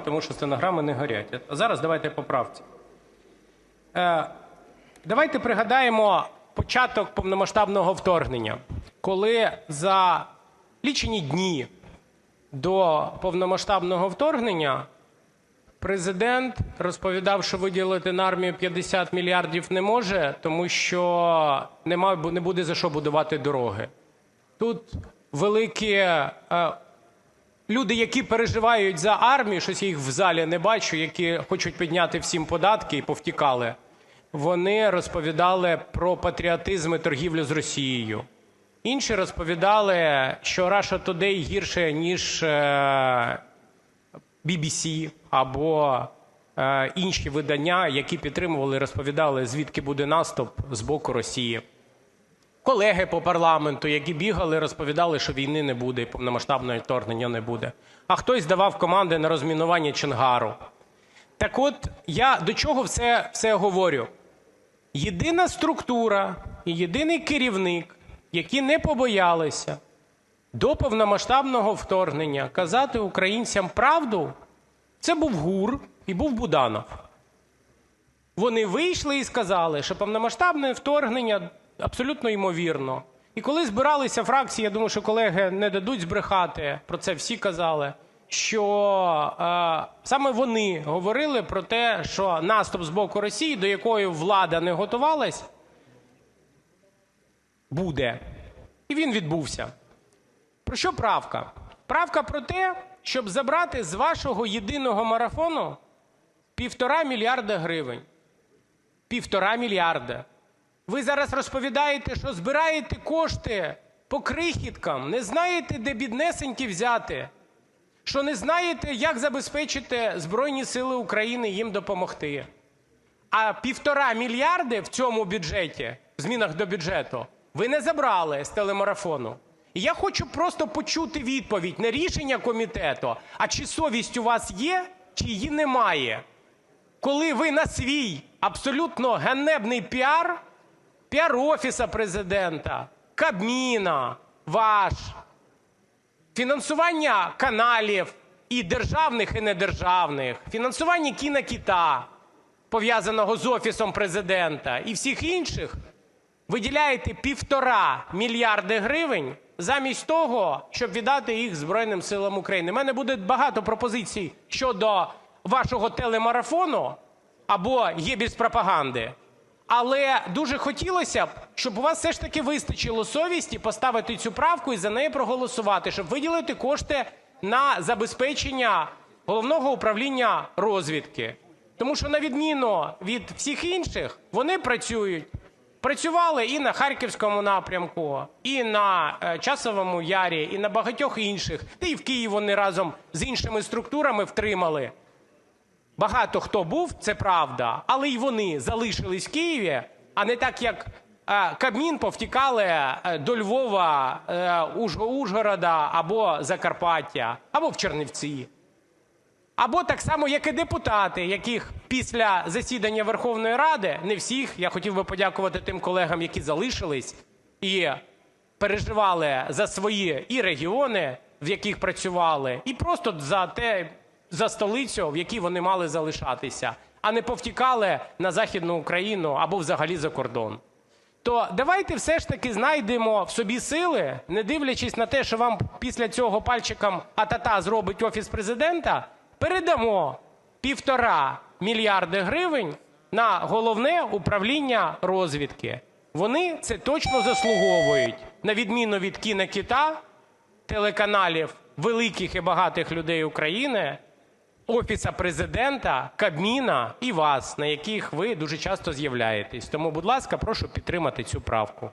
тому що стенограми не горять. А зараз давайте по правці. Е, давайте пригадаємо початок повномасштабного вторгнення, коли за лічені дні до повномасштабного вторгнення президент розповідав, що виділити на армію 50 мільярдів не може, тому що нема, не буде за що будувати дороги. Тут великі е, люди, які переживають за армію, щось я їх в залі не бачу, які хочуть підняти всім податки і повтікали. Вони розповідали про патріотизм і торгівлю з Росією. Інші розповідали, що Russia Today гірше, ніж е, BBC або е, інші видання, які підтримували розповідали, звідки буде наступ з боку Росії. Колеги по парламенту, які бігали, розповідали, що війни не буде і повномасштабного вторгнення не буде. А хтось давав команди на розмінування Чонгару. Так от я до чого все, все говорю? Єдина структура і єдиний керівник, які не побоялися до повномасштабного вторгнення казати українцям правду, це був ГУР і був Буданов. Вони вийшли і сказали, що повномасштабне вторгнення абсолютно ймовірно. І коли збиралися фракції, я думаю, що колеги не дадуть збрехати, про це всі казали, що е, саме вони говорили про те, що наступ з боку Росії, до якої влада не готувалась, буде. І він відбувся. Про що правка? Правка про те, щоб забрати з вашого єдиного марафону півтора мільярда гривень. Півтора мільярда. Ви зараз розповідаєте, що збираєте кошти по крихіткам, не знаєте, де біднесенькі взяти, що не знаєте, як забезпечити Збройні Сили України їм допомогти. А півтора мільярди в цьому бюджеті, в змінах до бюджету, ви не забрали з телемарафону. Я хочу просто почути відповідь не рішення комітету, а чи совість у вас є, чи її немає. Коли ви на свій абсолютно ганебний піар, піар Офіса Президента, Кабміна, ваш, фінансування каналів і державних, і недержавних, фінансування кінокіта, пов'язаного з Офісом Президента, і всіх інших, виділяєте півтора мільярди гривень замість того, щоб віддати їх Збройним силам України. У мене буде багато пропозицій щодо вашого телемарафону або є без пропаганди. Але дуже хотілося б, щоб у вас все ж таки вистачило совісті поставити цю правку і за неї проголосувати, щоб виділити кошти на забезпечення головного управління розвідки. Тому що, на відміну від всіх інших, вони працюють. Працювали і на Харківському напрямку, і на е, Часовому Ярі, і на багатьох інших. Та і в Києві вони разом з іншими структурами втримали. Багато хто був, це правда, але й вони залишились в Києві, а не так, як е, Кабмін повтікали е, до Львова, е, Уж- Ужгорода або Закарпаття, або в Чернівці. Або так само, як і депутати, яких після засідання Верховної Ради, не всіх, я хотів би подякувати тим колегам, які залишились і переживали за свої і регіони, в яких працювали, і просто за те, за столицю, в якій вони мали залишатися, а не повтікали на Західну Україну або взагалі за кордон. То давайте все ж таки знайдемо в собі сили, не дивлячись на те, що вам після цього пальчиком атата зробить Офіс Президента, передамо півтора мільярди гривень на головне управління розвідки. Вони це точно заслуговують, на відміну від кінокіта, телеканалів великих і багатих людей України, Офіса Президента, Кабміна і вас, на яких ви дуже часто з'являєтесь. Тому, будь ласка, прошу підтримати цю правку.